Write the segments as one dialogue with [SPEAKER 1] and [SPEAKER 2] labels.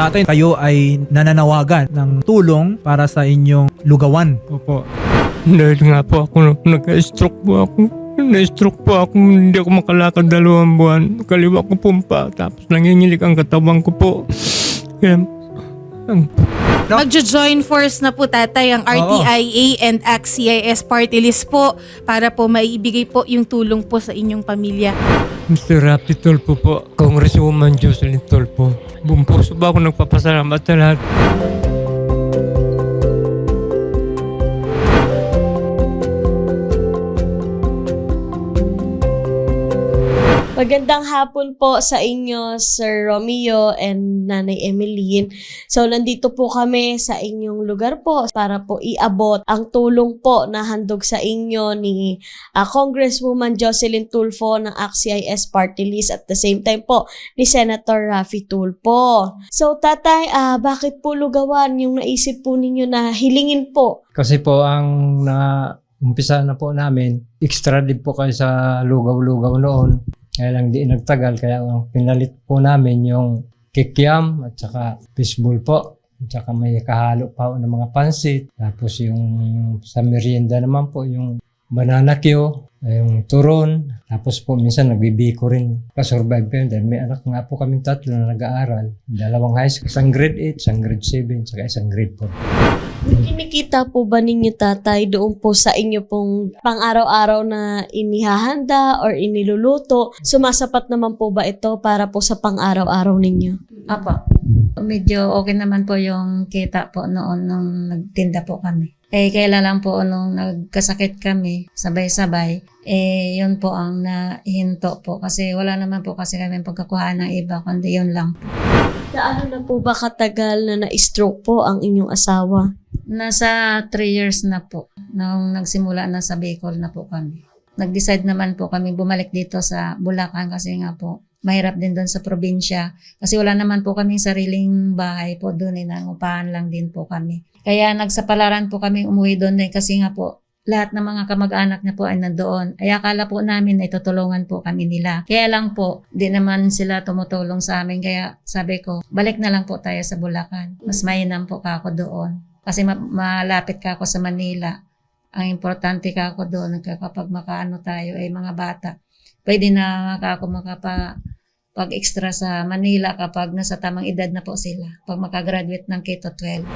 [SPEAKER 1] tatay, kayo ay nananawagan ng tulong para sa inyong lugawan.
[SPEAKER 2] Opo. Dahil nga po ako, nag-stroke po ako. Na-stroke po ako, hindi ako makalakad dalawang buwan. Kaliwa ko pumpa, tapos nangingilik ang katawan ko po. Kaya, ang
[SPEAKER 1] No?
[SPEAKER 3] Magjo-join force na po tatay ang RTIA and ACT-CIS party list po para po maibigay po yung tulong po sa inyong pamilya.
[SPEAKER 2] Mr. Rapi Tulpo po, Congresswoman Jocelyn Tulpo. Buong ba ako nagpapasalamat sa lahat.
[SPEAKER 4] Magandang hapon po sa inyo, Sir Romeo and Nanay Emeline. So, nandito po kami sa inyong lugar po para po iabot ang tulong po na handog sa inyo ni ah, Congresswoman Jocelyn Tulfo ng ACT-CIS Party List at the same time po ni Senator Raffy Tulfo. So, tatay, ah, bakit po lugawan yung naisip po ninyo na hilingin po?
[SPEAKER 5] Kasi po ang na umpisa na po namin, extra din po kayo sa lugaw-lugaw noon. Kaya lang di nagtagal, kaya ang pinalit po namin yung kikiam at saka fishbowl po. At saka may kahalo pa ng mga pansit. Tapos yung sa merienda naman po, yung banana Q, yung turon. Tapos po minsan nagbibiko rin. Kasurvive ko yun dahil may anak nga po kaming tatlo na nag-aaral. Dalawang high school, isang grade 8, isang grade 7, saka isang grade 4.
[SPEAKER 4] Kinikita po ba ninyo tatay doon po sa inyo pong pang-araw-araw na inihahanda or iniluluto? Sumasapat naman po ba ito para po sa pang-araw-araw ninyo?
[SPEAKER 6] Apo. Medyo okay naman po yung kita po noon nung nagtinda po kami. Eh, kailan lang po nung nagkasakit kami, sabay-sabay, eh, yun po ang nahinto po. Kasi wala naman po kasi kami pagkakuhaan ng iba, kundi yun lang.
[SPEAKER 4] Gaano na po ba katagal na na-stroke po ang inyong asawa?
[SPEAKER 6] Nasa 3 years na po, nung nagsimula na sa Bicol na po kami. Nag-decide naman po kami bumalik dito sa Bulacan kasi nga po, mahirap din doon sa probinsya. Kasi wala naman po kaming sariling bahay po doon, eh, nangupahan lang din po kami. Kaya nagsapalaran po kami umuwi doon eh, kasi nga po, lahat ng mga kamag-anak niya po ay nandoon. Ay akala po namin na itutulungan po kami nila. Kaya lang po, di naman sila tumutulong sa amin. Kaya sabi ko, balik na lang po tayo sa Bulacan. Mas mainam po ka ako doon. Kasi ma- malapit ka ako sa Manila. Ang importante ka ako doon kapag makaano tayo ay mga bata. Pwede na ka ako makapa pag extra sa Manila kapag nasa tamang edad na po sila. Pag makagraduate ng K-12.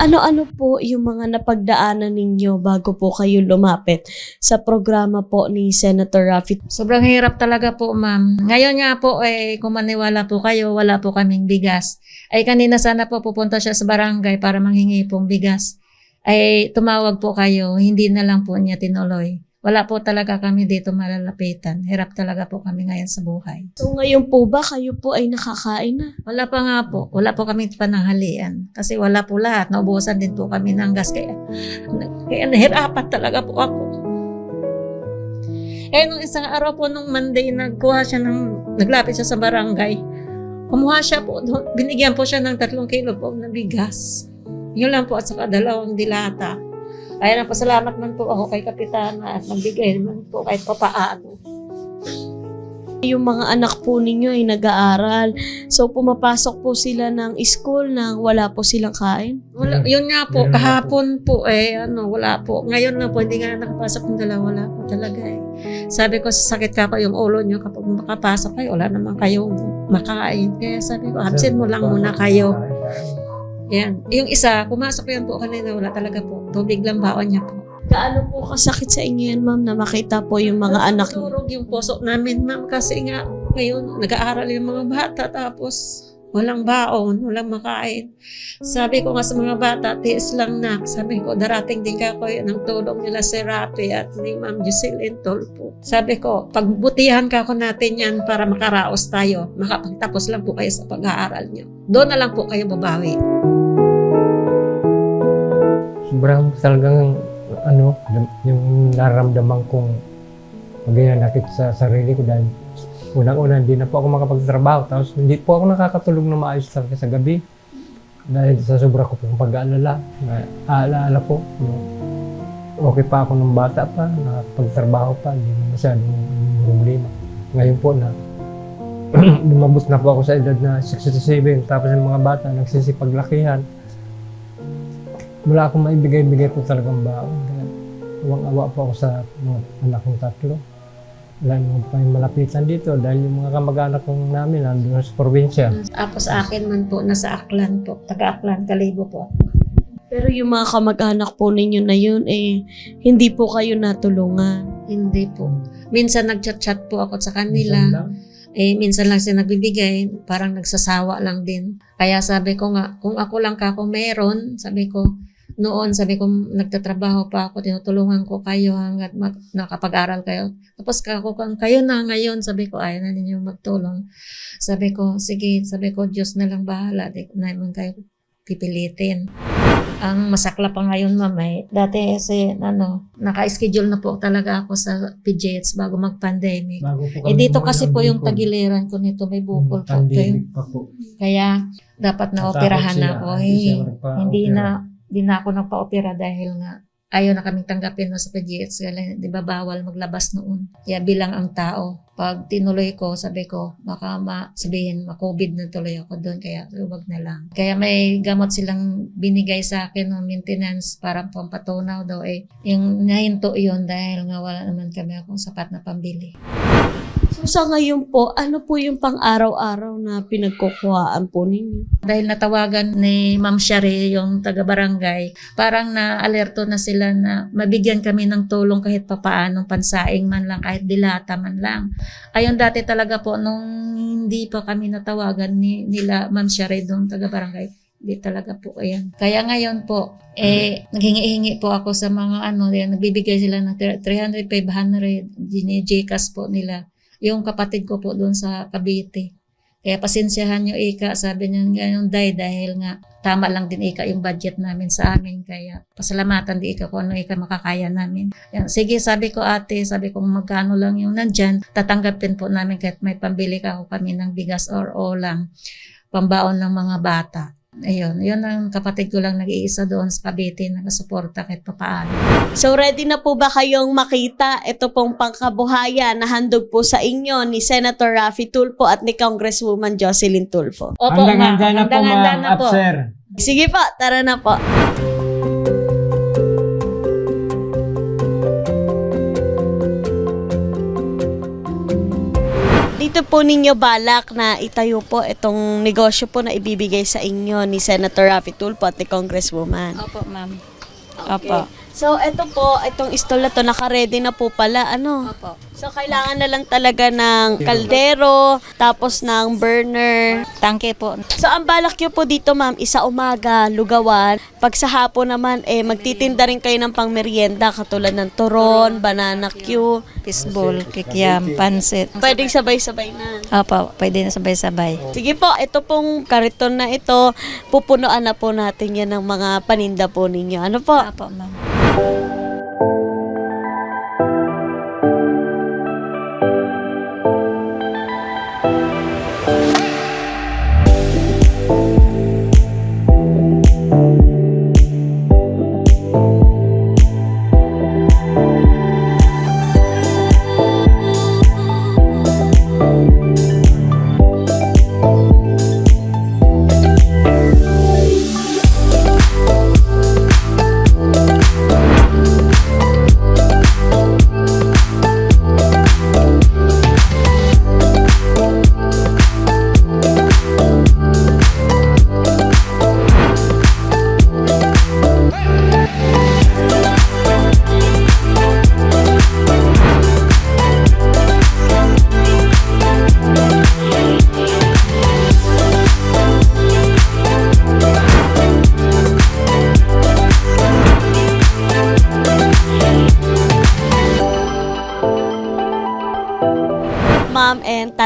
[SPEAKER 4] Ano-ano po yung mga napagdaanan ninyo bago po kayo lumapit sa programa po ni Senator Raffy?
[SPEAKER 6] Sobrang hirap talaga po, ma'am. Ngayon nga po, eh, kung maniwala po kayo, wala po kaming bigas. Ay kanina sana po pupunta siya sa barangay para manghingi pong bigas. Ay tumawag po kayo, hindi na lang po niya tinuloy. Wala po talaga kami dito malalapitan. Hirap talaga po kami ngayon sa buhay.
[SPEAKER 4] So ngayon po ba kayo po ay nakakain na?
[SPEAKER 6] Wala pa nga po. Wala po kami pananghalian. Kasi wala po lahat. Naubusan din po kami ng gas. Kaya, kaya nahirapan talaga po ako. Eh, nung isang araw po nung Monday, nagkuha siya ng, naglapit siya sa barangay. Kumuha siya po. Binigyan po siya ng tatlong kilo po ng bigas. Yun lang po at saka dalawang dilata. Kaya napasalamat man po ako kay Kapitana at nagbigay naman po kahit papaano.
[SPEAKER 4] Yung mga anak po ninyo ay nag-aaral. So pumapasok po sila ng school nang wala po silang kain.
[SPEAKER 6] Wala, yun nga po, kahapon po eh, ano, wala po. Ngayon na po, hindi nga nakapasok ng dalawa, wala po talaga eh. Sabi ko, sasakit ka pa yung ulo nyo kapag makapasok kayo, wala naman kayong makain. Kaya sabi ko, absent mo lang muna kayo. Yan. Yung isa, pumasok yan po kanina, wala talaga po. Tubig lang baon niya po.
[SPEAKER 4] Gaano po kasakit sa inyo yan, ma'am, na makita po yung mga anak niyo?
[SPEAKER 6] Turog yung puso namin, ma'am, kasi nga, ngayon, nag-aaral yung mga bata, tapos walang baon, walang makain. Sabi ko nga sa mga bata, tiis lang na. Sabi ko, darating din ka ko ng tulong nila si Rapi at ni Ma'am Jocelyn Tolpo. Sabi ko, pagbutihan ka ko natin yan para makaraos tayo. Makapagtapos lang po kayo sa pag-aaral nyo. Doon na lang po kayo babawi.
[SPEAKER 5] Sobrang talagang ano, yung nararamdaman kong maginanakit sa sarili ko dahil unang-una hindi na po ako makapagtrabaho tapos hindi po ako nakakatulog na maayos talaga sa gabi dahil sa sobra ko pong pag-aalala na aalaala po okay pa ako nung bata pa nakapagtrabaho pa hindi na masyadong problema ngayon po na lumabot na po ako sa edad na 67. Tapos yung mga bata nagsisipaglakihan. Wala akong maibigay-bigay po talagang baon. Awang-awa po ako sa mga anak kong tatlo. Wala naman pa yung malapitan dito dahil yung mga kamag-anak kong namin nandun sa probinsya.
[SPEAKER 6] Tapos sa akin man po, nasa Aklan po. Taga Aklan, Kalibo po.
[SPEAKER 4] Pero yung mga kamag-anak po ninyo na yun, eh, hindi po kayo natulungan.
[SPEAKER 6] Hindi po. Minsan nagchat-chat po ako sa kanila.
[SPEAKER 5] Minsan
[SPEAKER 6] eh minsan lang sila nagbibigay, parang nagsasawa lang din. Kaya sabi ko nga, kung ako lang ka, kung meron, sabi ko, noon sabi ko nagtatrabaho pa ako, tinutulungan ko kayo hanggat mag, nakapag-aral kayo. Tapos kung kayo na ngayon, sabi ko, ayaw na ninyo magtulong. Sabi ko, sige, sabi ko, Diyos na lang bahala, di ko naman kayo pipilitin. Ang masakla pa ngayon, ma'am, eh, dati kasi, ano, naka-schedule na po talaga ako sa PJH bago mag-pandemic.
[SPEAKER 5] Bago po
[SPEAKER 6] Eh dito kasi po yung tagiliran ko nito may bukol po. Kaya,
[SPEAKER 5] Pandemic pa po.
[SPEAKER 6] kaya dapat na operahan na ako. Eh, hindi na, hindi na ako nagpa-opera dahil nga ayaw na kaming tanggapin no sa PGH. Kaya di ba bawal maglabas noon. Kaya bilang ang tao, pag tinuloy ko, sabi ko, baka ma sabihin, ma-COVID na tuloy ako doon. Kaya huwag na lang. Kaya may gamot silang binigay sa akin ng maintenance para pampatunaw daw eh. Yung nahinto yun dahil nga wala naman kami akong sapat na pambili.
[SPEAKER 4] Sa ngayon po, ano po yung pang-araw-araw na pinagkukuhaan po ninyo?
[SPEAKER 6] dahil natawagan ni Ma'am Shari, yung taga-barangay, parang na-alerto na sila na mabigyan kami ng tulong kahit papaanong pansaing man lang, kahit dilata man lang. Ayun dati talaga po, nung hindi pa kami natawagan ni, nila Ma'am Shari, yung taga-barangay, hindi talaga po ayan. Kaya ngayon po, eh, naghingi-hingi po ako sa mga ano, yan, nagbibigay sila ng 300, 500, gini-Gcash po nila. Yung kapatid ko po doon sa Cavite. Kaya pasensyahan nyo Ika, sabi niya ganyan day dahil nga tama lang din Ika yung budget namin sa amin. Kaya pasalamatan di Ika kung ano Ika makakaya namin. Yan, sige sabi ko ate, sabi ko magkano lang yung nandyan, tatanggapin po namin kahit may pambili ka ako kami ng bigas or o lang, pambaon ng mga bata. Ayun, yun ang kapatid ko lang nag-iisa doon sa Cavite, nagasuporta kahit papaano.
[SPEAKER 4] So ready na po ba kayong makita ito pong pangkabuhayan na handog po sa inyo ni Senator Raffy Tulfo at ni Congresswoman Jocelyn Tulfo?
[SPEAKER 6] Opo,
[SPEAKER 5] Handang-handa na po,
[SPEAKER 6] handang-handa
[SPEAKER 5] ma'am,
[SPEAKER 6] na
[SPEAKER 5] at
[SPEAKER 6] po.
[SPEAKER 5] sir.
[SPEAKER 4] Sige po, tara na po. Dito po ninyo balak na itayo po itong negosyo po na ibibigay sa inyo ni Senator Raffy Tulfo at ni Congresswoman.
[SPEAKER 6] Opo, ma'am.
[SPEAKER 4] Okay. So, ito po, itong stall na to, naka-ready na po pala, ano?
[SPEAKER 6] Opo.
[SPEAKER 4] So, kailangan na lang talaga ng kaldero, tapos ng burner.
[SPEAKER 6] Tangke po.
[SPEAKER 4] So, ang balak nyo po dito, ma'am, isa umaga, lugawan. Pag sa hapon naman, eh, magtitinda rin kayo ng pangmerienda, katulad ng turon, banana Q.
[SPEAKER 6] Fishball, kikiam, pansit.
[SPEAKER 4] Pwedeng sabay-sabay na.
[SPEAKER 6] Opo, pwede na sabay-sabay.
[SPEAKER 4] Sige po, ito pong kariton na ito, pupunuan na po natin yan ng mga paninda po ninyo. Ano po?
[SPEAKER 6] Opo, ma'am.
[SPEAKER 4] Ma'am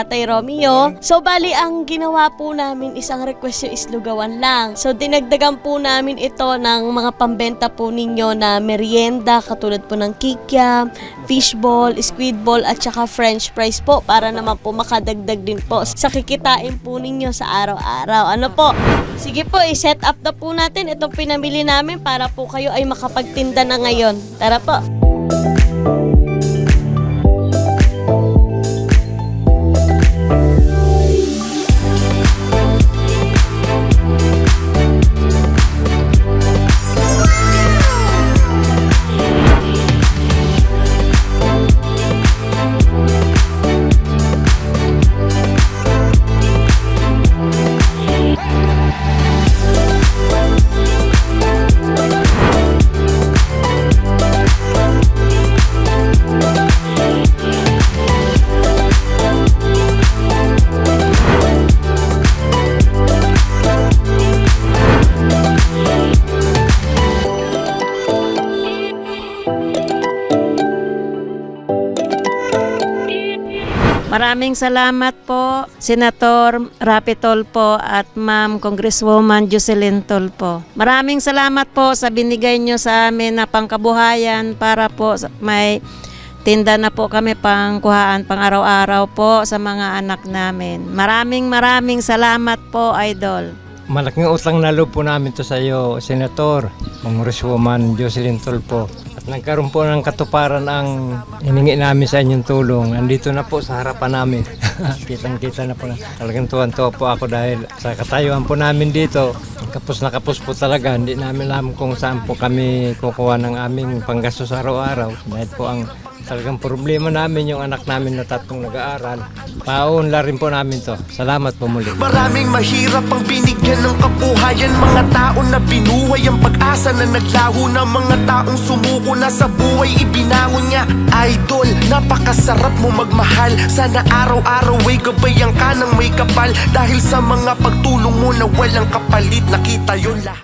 [SPEAKER 4] Tatay Romeo. So, bali, ang ginawa po namin isang request yung islugawan lang. So, dinagdagan po namin ito ng mga pambenta po ninyo na merienda, katulad po ng kikiam, fishball, squidball, at saka french fries po para naman po makadagdag din po sa kikitain po ninyo sa araw-araw. Ano po? Sige po, i-set up na po natin itong pinamili namin para po kayo ay makapagtinda na ngayon. Tara po.
[SPEAKER 6] Maraming salamat po, Senator Rapi Tolpo at Ma'am Congresswoman Jocelyn Tolpo. Maraming salamat po sa binigay nyo sa amin na pangkabuhayan para po may tinda na po kami pangkuhaan pang araw-araw po sa mga anak namin. Maraming maraming salamat po, Idol.
[SPEAKER 5] Malaking utang na po namin to sa iyo, Senator, Congresswoman Jocelyn Tolpo. At nagkaroon po ng katuparan ang hiningi namin sa inyong tulong. Nandito na po sa harapan namin. Kitang-kita na po na. Talagang tuwan-tuwa po ako dahil sa katayuan po namin dito. Kapos na kapos po talaga. Hindi namin alam kung saan po kami kukuha ng aming panggastos araw-araw. Dahil po ang talagang problema namin yung anak namin na tatlong nag-aaral. Paunla rin po namin to. Salamat po muli.
[SPEAKER 7] Maraming mahirap ang binigyan ng kabuhayan Mga tao na binuhay ang pag-asa na naglaho na Mga taong sumuko na sa buhay ibinangon niya Idol, napakasarap mo magmahal Sana araw-araw ay gabayan ka ng may kapal Dahil sa mga pagtulong mo na walang kapalit Nakita yon lahat